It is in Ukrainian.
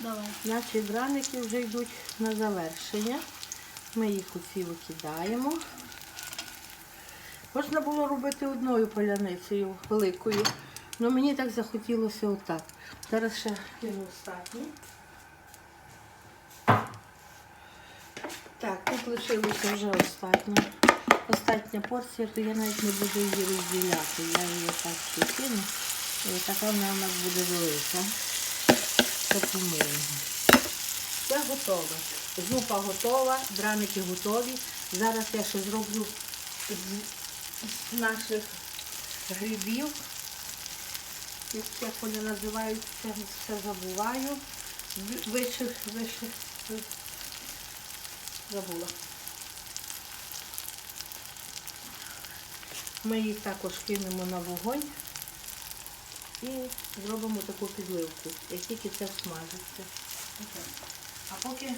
Давай. Наші драники вже йдуть на завершення. Ми їх оці викидаємо. Можна було робити одною поляницею великою, але мені так захотілося отак. Зараз ще кину останній. Так, тут лишилося вже остатня. Остатня порція, то я навіть не буду її розділяти. Я її так ще кину. І така вона у нас буде велика. Так. Все готове. Зупа готова, драники готові. Зараз я ще зроблю з наших грибів. Як вони називаються, все забуваю. Ви- Виших, виших, забула. Ми їх також кинемо на вогонь і зробимо таку підливку, як тільки це смажиться. А поки.